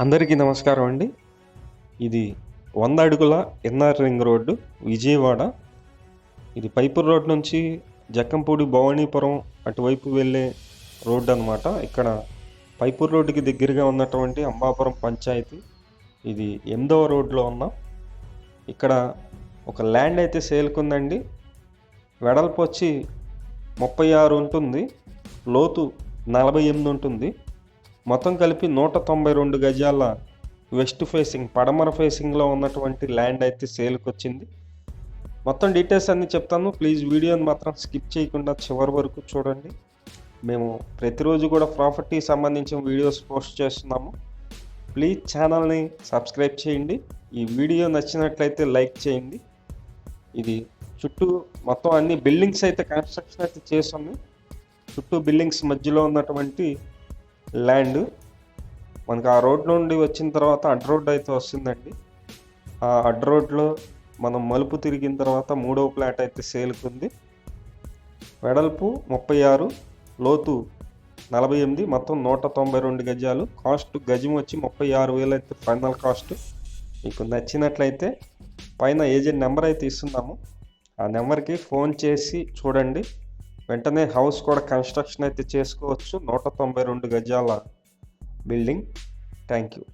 అందరికీ నమస్కారం అండి. ఇది వంద అడుగుల ఎన్ఆర్ రింగ్ రోడ్డు విజయవాడ. ఇది పైపూర్ రోడ్ నుంచి జక్కంపూడి భవానీపురం అటువైపు వెళ్ళే రోడ్డు అనమాట ఇక్కడ పైపూర్ రోడ్డుకి దగ్గరగా ఉన్నటువంటి అంబాపురం పంచాయతీ. ఇది ఎనిమిదవ రోడ్లో ఉన్నాం. ఇక్కడ ఒక ల్యాండ్ అయితే సేల్కుందండి. వెడల్పు వచ్చి ముప్పై ఆరు ఉంటుంది. లోతు నలభై ఎనిమిది ఉంటుంది. మొత్తం కలిపి నూట తొంభై రెండు గజాల వెస్ట్ ఫేసింగ్ పడమర ఫేసింగ్లో ఉన్నటువంటి ల్యాండ్ అయితే సేల్కి వచ్చింది మొత్తం డీటెయిల్స్ అన్నీ చెప్తాను. ప్లీజ్ వీడియోని మాత్రం స్కిప్ చేయకుండా చివరి వరకు చూడండి. మేము ప్రతిరోజు కూడా ప్రాపర్టీ సంబంధించిన వీడియోస్ పోస్ట్ చేస్తున్నాము. ప్లీజ్ ఛానల్ని సబ్స్క్రైబ్ చేయండి. ఈ వీడియో నచ్చినట్లయితే లైక్ చేయండి. ఇది చుట్టూ మొత్తం అన్ని బిల్డింగ్స్ అయితే కన్స్ట్రక్షన్ అయితే చేసాము. చుట్టూ బిల్డింగ్స్ మధ్యలో ఉన్నటువంటి ల్యాండ్. మనకు ఆ రోడ్ నుండి వచ్చిన తర్వాత అడ్ రోడ్ అయితే వస్తుందండి. ఆ అడ్ రోడ్లో మనం మలుపు తిరిగిన తర్వాత మూడవ ప్లాట్ అయితే సేల్కుంది. వెడల్పు ముప్పై ఆరు లోతు నలభై ఎనిమిది మొత్తం నూట తొంభై రెండు గజాలు. కాస్ట్ గజం వచ్చి ముప్పై ఆరు వేలు అయితే ఫైనల్ కాస్ట్. మీకు నచ్చినట్లయితే పైన ఏజెంట్ నెంబర్ అయితే ఇస్తున్నాము. ఆ నెంబర్కి ఫోన్ చేసి చూడండి. వెంటనే హౌస్ కూడా కన్స్ట్రక్షన్ అయితే చేసుకోవచ్చు. నూట తొంభై రెండు గజాల బిల్డింగ్. Thank you